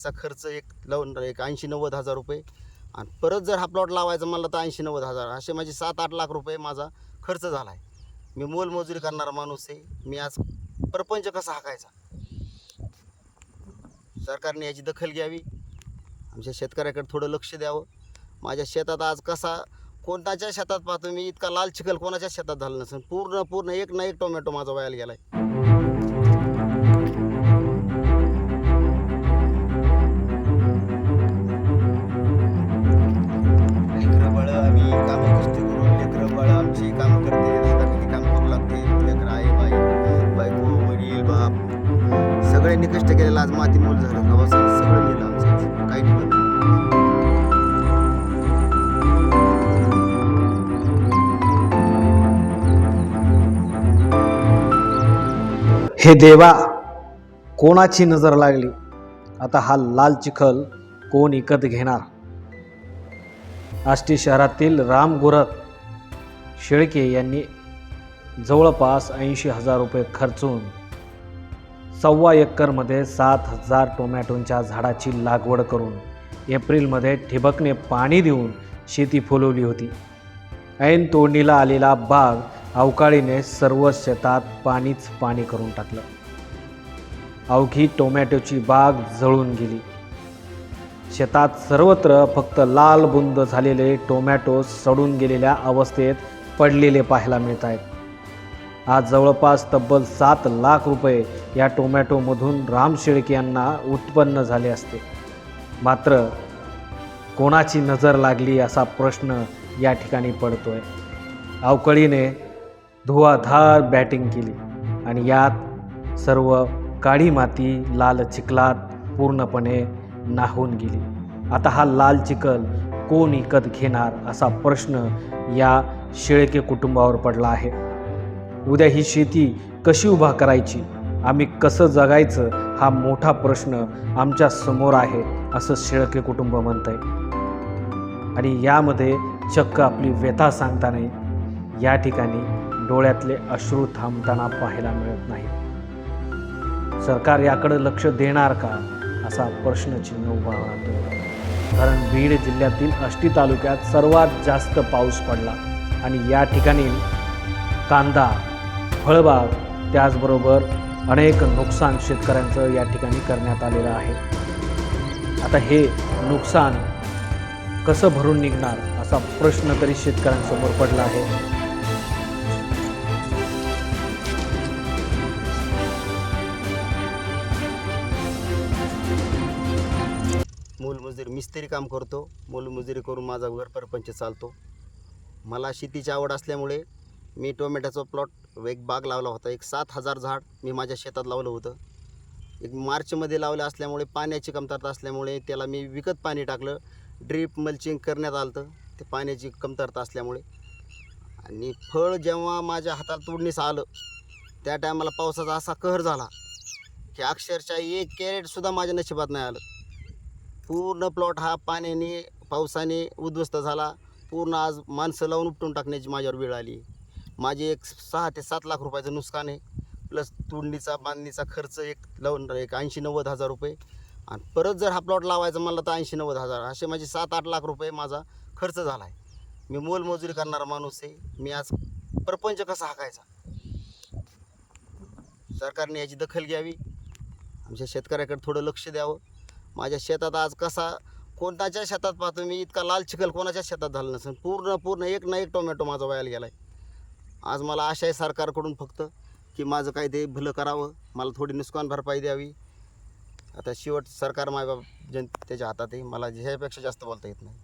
चा खर्च एक लावून एक ऐंशी नव्वद हजार रुपये. आणि परत जर हा प्लॉट लावायचा म्हणलं तर ऐंशी नव्वद हजार. असे माझे सात आठ लाख रुपये माझा खर्च झाला आहे मी मोलमजुरी करणारा माणूस आहे. मी आज प्रपंच कसा हाकायचा? सरकारने याची दखल घ्यावी. आमच्या शेतकऱ्याकडे थोडं लक्ष द्यावं. माझ्या शेतात आज कसा कोणाच्या शेतात पाहतो मी इतका लाल चिखल कोणाच्या शेतात झालं नसेल. पूर्ण पूर्ण एक ना एक टोमॅटो माझा व्हायला गेला आहे सगळ्यांनी कष्ट केलेलं आज माती मूल झालं सगळं नेलं आज. काही नाही. हे देवा कोणाची नजर लागली आता हा लाल चिखल कोण इकत घेणार आष्टी शहरातील राम गुरत शेळके यांनी जवळपास ऐंशी हजार रुपये खर्चून सव्वा एकरमध्ये सात हजार टोमॅटोंच्या झाडाची लागवड करून एप्रिलमध्ये ठिबकने पाणी देऊन शेती फुलवली होती. ऐन तोडणीला आलेला बाग अवकाळीने सर्व शेतात पाणीच पाणी करून टाकलं. अवघी टोमॅटोची बाग जळून गेली. शेतात सर्वत्र फक्त लाल बुंद झालेले टोमॅटो सडून गेलेल्या अवस्थेत पडलेले पाहायला मिळत आहेत आज जवळपास तब्बल सात लाख रुपये या टोमॅटोमधून राम शेळके यांना उत्पन्न झाले असते. मात्र कोणाची नजर लागली असा प्रश्न या ठिकाणी पडतोय. अवकळीने धुवाधार बॅटिंग केली आणि यात सर्व काळी माती लाल चिखलात पूर्णपणे नाहून गेली. आता हा लाल चिखल कोण विकत घेणार असा प्रश्न या शेळके कुटुंबावर पडला आहे. उद्या ही शेती कशी उभा करायची? आम्ही कसं जगायचं? हा मोठा प्रश्न आमच्यासमोर आहे असं शेळके कुटुंब म्हणत आहे आणि यामध्ये चक्क आपली व्यथा सांगताना या ठिकाणी डोळ्यातले अश्रू थांबताना पाहायला मिळत नाही. सरकार याकडे लक्ष देणार का? असा प्रश्नचिन्ह उभा राहतो कारण बीड जिल्ह्यातील अष्टी तालुक्यात सर्वात जास्त पाऊस पडला. आणि या ठिकाणी कांदा फळबाग त्याचबरोबर अनेक नुकसान शेतकऱ्यांचं या ठिकाणी करण्यात आलेलं आहे. आता हे नुकसान कसं भरून निघणार असा प्रश्न तरी शेतकऱ्यांसमोर पडला आहे. मूलमजुरी मिस्त्री काम करतो. मूलमजुरी करून माझा घर परपंच चालतो. मला शेतीची आवड असल्यामुळे मी टोमॅटोचा प्लॉट एक बाग लावला होता. एक सात हजार झाड मी माझ्या शेतात लावलं होतं. एक मार्चमध्ये लावलं असल्यामुळे पाण्याची कमतरता असल्यामुळे त्याला मी विकत पाणी टाकलं. ड्रीप मल्चिंग करण्यात आलं होतं ते पाण्याची कमतरता असल्यामुळे. आणि फळ जेव्हा माझ्या हातात तोडणीस आलं त्या टायमाला पावसाचा असा कहर झाला की अक्षरशः एक कॅरेटसुद्धा माझ्या नशिबात नाही आलं. पूर्ण प्लॉट हा पाण्याने पावसाने उद्ध्वस्त झाला. पूर्ण आज माणसं लावून उपटून टाकण्याची माझ्यावर वेळ आली. माझी एक सहा ते सात लाख रुपयाचं नुकसान आहे. प्लस तोडणीचा बांधणीचा खर्च एक लावून एक ऐंशी नव्वद हजार रुपये. आणि परत जर हा प्लॉट लावायचा म्हणलं तर ऐंशी नव्वद हजार. असे माझे सात आठ लाख रुपये माझा खर्च झाला आहे. मी मोलमजुरी करणारा माणूस आहे. मी आज प्रपंच कसा हाकायचा? सरकारने याची दखल घ्यावी. आमच्या शेतकऱ्याकडे थोडं लक्ष द्यावं. माझ्या शेतात आज कसा कोणताच्या शेतात पाहतो मी इतका लाल चिखल कोणाच्या शेतात झालं नसेल. पूर्ण पूर्ण एक ना एक टोमॅटो माझा वायाला गेला आहे आज मला आशा आहे सरकारकडून फक्त की माझं काय ते भलं करावं. मला थोडी नुकसान भरपाई द्यावी. आता शेवट सरकार माझ्या जन त्याच्या हातात आहे मला ह्यापेक्षा जास्त बोलता येत नाही.